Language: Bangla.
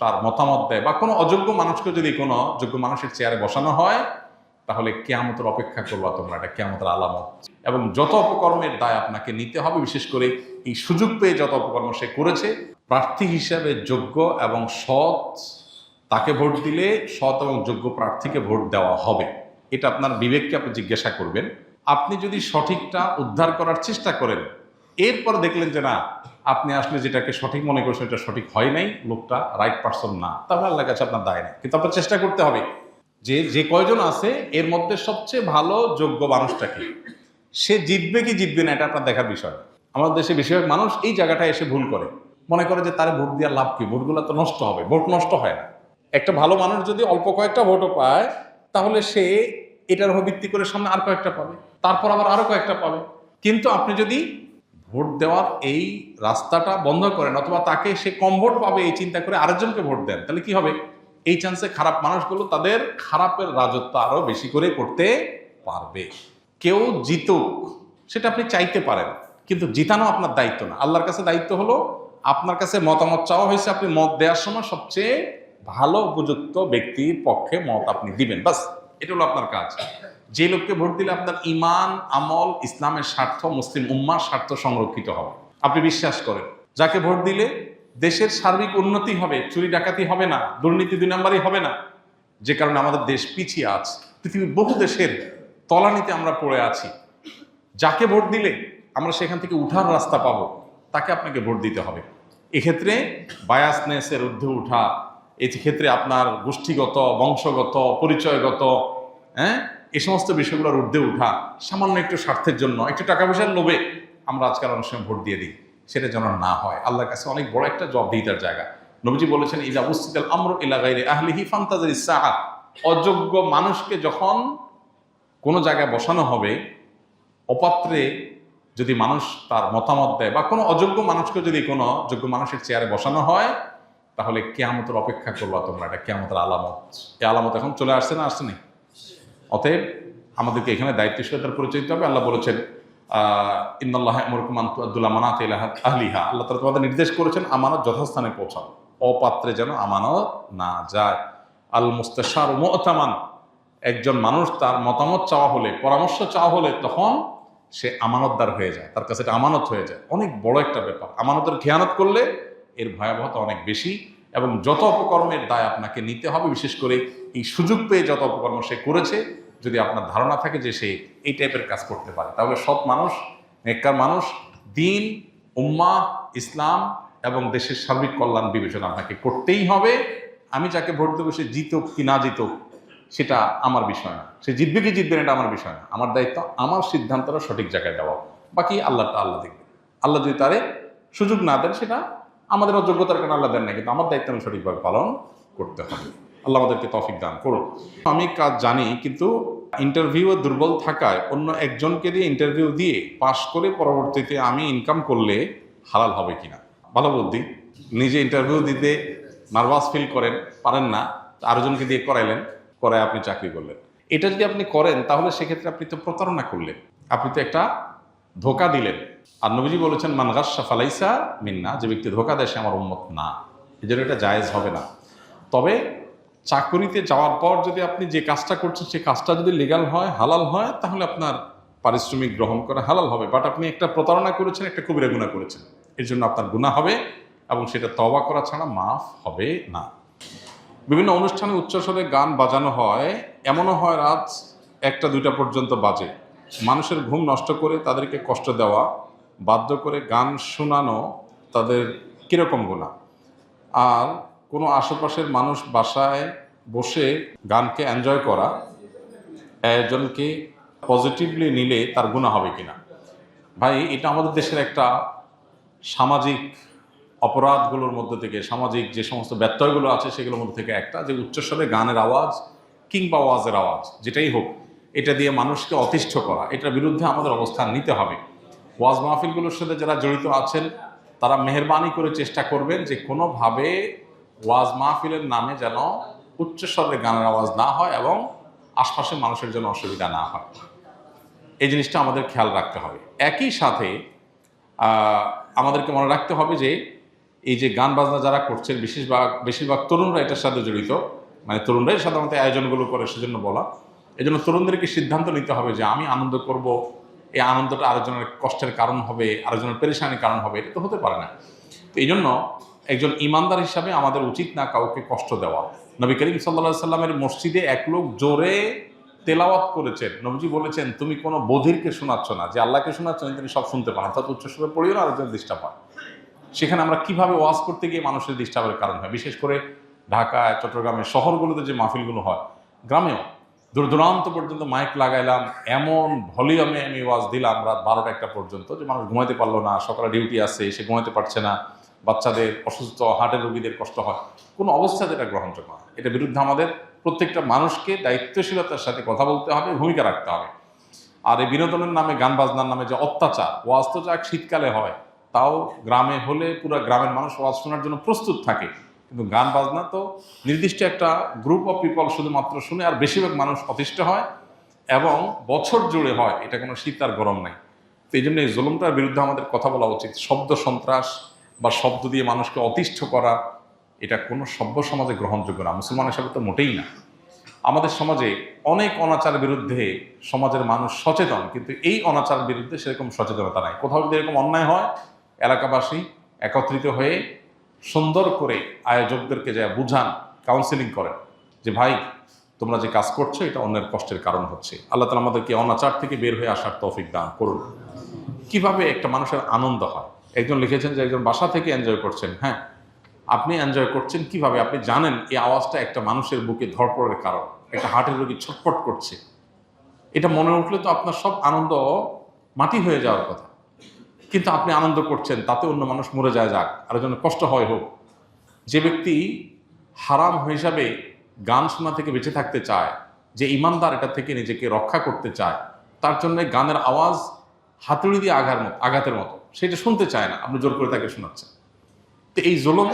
তার মতামত দেয় বা কোনো অযোগ্য মানুষকে যদি কোনো যোগ্য মানুষের চেয়ারে বসানো হয়, তাহলে কেয়ামতের অপেক্ষা করবা তোমরা, এটা কেয়ামতের আলামত। এবং যত অপকর্মের দায় আপনাকে নিতে হবে, বিশেষ করে এই সুযোগ পেয়ে যত অপকর্ম সে করেছে, প্রার্থী হিসাবে যোগ্য এবং সৎ তাকে ভোট দিলে সৎ এবং যোগ্য প্রার্থীকে ভোট দেওয়া হবে। এটা আপনার বিবেককে আপনি জিজ্ঞাসা করবেন। আপনি যদি সঠিকটা উদ্ধার করার চেষ্টা করেন এরপর দেখলেন যে না, আপনি আসলে যেটাকে সঠিক মনে করছেন এটা সঠিক হয় নাই, লোকটা রাইট পারসন না। তাহলে আল্লাহ কাছে আপনার দায় নেই। কিন্তু আপনার চেষ্টা করতে হবে যে যে কয়জন আছে, এর মধ্যে সবচেয়ে ভালো, যোগ্য মানুষটাকে সে জিতবে কি জিতবে না, এটা আপনার দেখার বিষয়। আমাদের দেশে বেশিরভাগ মানুষ এই জায়গাটায় এসে ভুল করে। মনে করে যে তার ভোট দেওয়ার লাভ কি? ভোটগুলো তো নষ্ট হবে। ভোট নষ্ট হয় না। একটা ভালো মানুষ যদি অল্প কয়েকটা ভোটও পায়, তাহলে সে এটার উপর ভিত্তি করে সামনে আর কয়েকটা পাবে। তারপর আবার আরও কয়েকটা পাবে। কিন্তু আপনি যদি ভোট দেওয়ার এই রাস্তাটা বন্ধ করেন অথবা তাকে সে কম ভোট পাবে এই চিন্তা করে আরেকজনকে ভোট দেন, তাহলে কি হবে? এই চান্সে খারাপ মানুষগুলো তাদের খারাপের রাজত্ব আরও বেশি করে করতে পারবে। কেউ জিতুক, সেটা আপনি চাইতে পারেন, কিন্তু জিতানো আপনার দায়িত্ব না। আল্লাহর কাছে দায়িত্ব হলো আপনার কাছে মতামত চাওয়া হয়েছে, আপনি মত দেওয়ার সময় সবচেয়ে ভালো উপযুক্ত ব্যক্তির পক্ষে মত আপনি দিবেন বাস এটা হলো আপনার কাজ। যে লোককে ভোট দিলে আপনার ইমান, আমল, ইসলামের স্বার্থ, মুসলিম উম্মার স্বার্থ সংরক্ষিত হবে। আপনি বিশ্বাস করেন। যাকে ভোট দিলে দেশের সার্বিক উন্নতি হবে, চুরি ডাকাতি হবে না, দুর্নীতি দুই নাম্বারই হবে না। যে কারণে আমাদের দেশ পিছিয়ে আছে। পৃথিবীর বহু দেশের তলানিতে আমরা পড়ে আছি। যাকে ভোট দিলে আমরা সেখান থেকে উঠার রাস্তা পাবো, তাকে আপনাকে ভোট দিতে হবে। এক্ষেত্রে বায়াসনেসের ঊর্ধ্বে উঠা এই ক্ষেত্রে আপনার গোষ্ঠীগত, বংশগত, পরিচয়গত হ্যাঁ? এই সমস্ত বিষয়গুলোর ঊর্ধ্বে উঠা সামান্য একটু স্বার্থের জন্য, একটু টাকা পয়সার লোভে আমরা আজকাল অনেক সময় ভোট দিয়ে দিই। সেটা যেন না হয়। আল্লাহর কাছে অনেক বড় একটা জবাবদিহিতার জায়গা। নবীজি বলেছেন ইজা উস্তিকাল আমর ইলাগাইরে আহলিহি ফান্তাজার ইসাহা অযোগ্য মানুষকে যখন কোনো জায়গায় বসানো হবে, অপাত্রে যদি মানুষ তার মতামত দেয় বা কোনো অযোগ্য মানুষকে যদি কোনো যোগ্য মানুষের চেয়ারে বসানো হয়, তাহলে কেয়ামতের অপেক্ষা করবা তোমরা। এটা কেয়ামতের আলামত। এই আলামত এখন চলে আসছে না আসছে না? অতএব আমাদেরকে এখানে দায়িত্বশীলতার পরিচয় দিতে হবে। আল্লাহ বলেছেন ইন্দাল্লাহ আমরকুমান্তুল্লাহ মানাত আহলিহা। আল্লাহ তালা তোমাদের নির্দেশ করেছেন আমানত যথাস্থানে পৌঁছানো। অপাত্রে যেন আমানত না যায়। আল মুস্তাশার মোতামান। একজন মানুষ তার মতামত চাওয়া হলে, পরামর্শ চাওয়া হলে তখন সে আমানতদার হয়ে যায়। তার কাছে এটা আমানত হয়ে যায়। অনেক বড় একটা ব্যাপার। আমানতের খেয়ানত করলে এর ভয়াবহতা অনেক বেশি। এবং যত অপকর্মের দায় আপনাকে নিতে হবে, বিশেষ করে এই সুযোগ পেয়ে যত অপকর্ম সে করেছে, যদি আপনার ধারণা থাকে যে সে এই টাইপের কাজ করতে পারে। তাহলে সৎ মানুষ, নেককার মানুষ, দিন, উম্মা, ইসলাম এবং দেশের সার্বিক কল্যাণ বিবেচনা আপনাকে করতেই হবে। আমি যাকে ভোট দেবো সে জিতুক কি না জিতুক, সেটা আমার বিষয় না। সে জিতবে কি জিতবে এটা আমার বিষয় না। আমার দায়িত্ব, আমার সিদ্ধান্তটা সঠিক জায়গায় দেওয়া। বাকি আল্লাহটা আল্লাহ দেখবে। আল্লাহ যদি তারে সুযোগ না দেন, সেটা আমাদের অযোগ্যতার কারণে আল্লাহ দেন না কিন্তু আমার দায়িত্ব আমি সঠিকভাবে পালন করতে হবে। আল্লাহ আমাদেরকে তফিক দান করুন আমি কাজ জানি, কিন্তু ইন্টারভিউ দুর্বল থাকায় অন্য একজনকে দিয়ে ইন্টারভিউ দিয়ে পাশ করে পরবর্তীতে আমি ইনকাম করলে হালাল হবে কিনা? ভালো বুদ্ধি। নিজে ইন্টারভিউ দিতে নার্ভাস ফিল করেন, পারেন না, আরেকজনকে দিয়ে করাইলেন, করায় আপনি চাকরি করলেন। এটা যদি আপনি করেন, তাহলে সেক্ষেত্রে আপনি তো প্রতারণা করলেন। আপনি তো একটা ধোকা দিলেন। আর নবীজি বলেছেন মানগাসা ফালাইসা মিন্না যে ব্যক্তি ধোকা দেয়, সে আমার উন্মত না। এই জন্য এটা জায়েজ হবে না। তবে চাকরিতে যাওয়ার পর যদি আপনি যে কাজটা করছেন সেই কাজটা যদি লিগাল হয়, হালাল হয়, তাহলে আপনার পারিশ্রমিক গ্রহণ করা হালাল হবে। বাট আপনি একটা প্রতারণা করেছেন, একটা কবিরা গুণা করেছেন। এর জন্য আপনার গুণা হবে এবং সেটা তবা করা ছাড়া মাফ হবে না। বিভিন্ন অনুষ্ঠানে উচ্চস্বরে গান বাজানো হয়। এমনও হয়, রাত একটা দুইটা পর্যন্ত বাজে। মানুষের ঘুম নষ্ট করে তাদেরকে কষ্ট দেওয়া বাধ্য করে গান শোনানো তাদের কীরকম গুণা আর কোনো আশেপাশের মানুষ বাসায় বসে গানকে এনজয় করা, একজনকে পজিটিভলি নিলে তার গুণা হবে কিনা? ভাই, এটা আমাদের দেশের একটা সামাজিক অপরাধগুলোর মধ্যে থেকে, সামাজিক যে সমস্ত ব্যত্যয়গুলো আছে সেগুলোর মধ্যে থেকে একটা, যে উচ্চস্বরে গানের আওয়াজ কিংবা আওয়াজের আওয়াজ, যেটাই হোক, এটা দিয়ে মানুষকে অতিষ্ঠ করা, এটার বিরুদ্ধে আমাদের অবস্থান নিতে হবে। ওয়াজ মাহফিলগুলোর সাথে যারা জড়িত আছেন, তারা মেহরবানি করে চেষ্টা করবেন যে কোনোভাবে ওয়াজ মাহফিলের নামে যেন উচ্চস্বরে গানের আওয়াজ না হয় এবং আশপাশের মানুষের জন্য অসুবিধা না হয়। এই জিনিসটা আমাদের খেয়াল রাখতে হবে। একই সাথে আমাদেরকে মনে রাখতে হবে যে এই যে গান বাজনা যারা করছেন বেশিরভাগ বেশিরভাগ তরুণরা এটার সাথে জড়িত। মানে তরুণরাই সাধারণত আয়োজনগুলো করে সেজন্য বলা। এই জন্য তরুণদেরকে সিদ্ধান্ত নিতে হবে যে আমি আনন্দ করব এই আনন্দটা আরেকজনের কষ্টের কারণ হবে, আরেকজনের পেরেশানির কারণ হবে, এটা তো হতে পারে না। তো এই জন্য একজন ইমানদার হিসাবে আমাদের উচিত না কাউকে কষ্ট দেওয়া। নবী করিম সাল্লা সাল্লামের মসজিদে এক লোক জোরে তেলাওয়াত করেছেন। নবীজি বলেছেন, তুমি কোনো বধিরকে শোনাচ্ছ না। যে আল্লাহকে শোনাচ্ছ না, তিনি সব শুনতে পান। অর্থাৎ উচ্চস্বরে পড়িও না আরেকজন ডিস্টার্ব হয় সেখানে আমরা কীভাবে ওয়াজ করতে গিয়ে মানুষের ডিস্টার্বের কারণ হয়? বিশেষ করে ঢাকায় চট্টগ্রামের শহরগুলোতে যে মাহফিলগুলো হয়, গ্রামেও দূর দূরান্ত পর্যন্ত মাইক লাগাইলাম, এমন ভলিউমে আমি ওয়াজ দিলাম রাত বারোটা একটা পর্যন্ত যে মানুষ ঘুমাইতে পারল না, সকালে ডিউটি আছে, সে ঘুমাইতে পারছে না, বাচ্চাদের অসুস্থ হার্টের রোগীদের কষ্ট হয়। কোনো অবস্থাতে এটা গ্রহণযোগ্য না। এটা বিরুদ্ধে আমাদের প্রত্যেকটা মানুষকে দায়িত্বশীলতার সাথে কথা বলতে হবে, ভূমিকা রাখতে হবে। আর এই বিনোদনের নামে, গান বাজনার নামে যে অত্যাচার, ওয়াজ তো যাক শীতকালে হয়, তাও গ্রামে হলে পুরো গ্রামের মানুষ ওয়াজ শোনার জন্য প্রস্তুত থাকে। কিন্তু গান বাজনা তো নির্দিষ্ট একটা গ্রুপ অফ পিপল শুধুমাত্র শুনে আর বেশিরভাগ মানুষ অতিষ্ঠ হয় এবং বছর জুড়ে হয়, এটা কোনো শীত আর গরম নাই। তো এই জন্য এই জুলুমটার বিরুদ্ধে আমাদের কথা বলা উচিত। শব্দ সন্ত্রাস বা শব্দ দিয়ে মানুষকে অতিষ্ঠ করা, এটা কোনো সভ্য সমাজে গ্রহণযোগ্য না। মুসলমান হিসাবে তো মোটেই না। আমাদের সমাজে অনেক অনাচার বিরুদ্ধে সমাজের মানুষ সচেতন, কিন্তু এই অনাচারের বিরুদ্ধে সেরকম সচেতনতা নাই। কোথাও যদি এরকম অন্যায় হয়, এলাকাবাসী একত্রিত হয়ে সুন্দর করে আয়োজকদেরকে যা বুঝান কাউন্সিলিং করেন যে, ভাই, তোমরা যে কাজ করছ, এটা অন্যের কষ্টের কারণ হচ্ছে। আল্লাহ তালা আমাদেরকে অনাচার থেকে বের হয়ে আসার তৌফিক দান করুন। কীভাবে একটা মানুষের আনন্দ হয়? একজন লিখেছেন যে, একজন বাসা থেকে এনজয় করছেন। হ্যাঁ আপনি এনজয় করছেন কীভাবে? আপনি জানেন এই আওয়াজটা একটা মানুষের বুকে ধরপড়ের কারণ, একটা হার্টের রোগী ছটপট করছে। এটা মনে উঠলে তো আপনার সব আনন্দ মাটি হয়ে যাওয়ার কথা। কিন্তু আপনি আনন্দ করছেন, তাতে অন্য মানুষ মরে যায়, যাক আর জন্য কষ্ট হয় হোক। যে ব্যক্তি হারাম হিসাবে গান শোনা থেকে বেঁচে থাকতে চায়, যে ইমানদার এটা থেকে নিজেকে রক্ষা করতে চায়, তার জন্য গানের আওয়াজ হাতুড়ি দিয়ে আঘার মতো, আঘাতের মতো, সেটা শুনতে চায় না, আপনি জোর করে তাকে শোনাচ্ছেন। তো এই জুলুম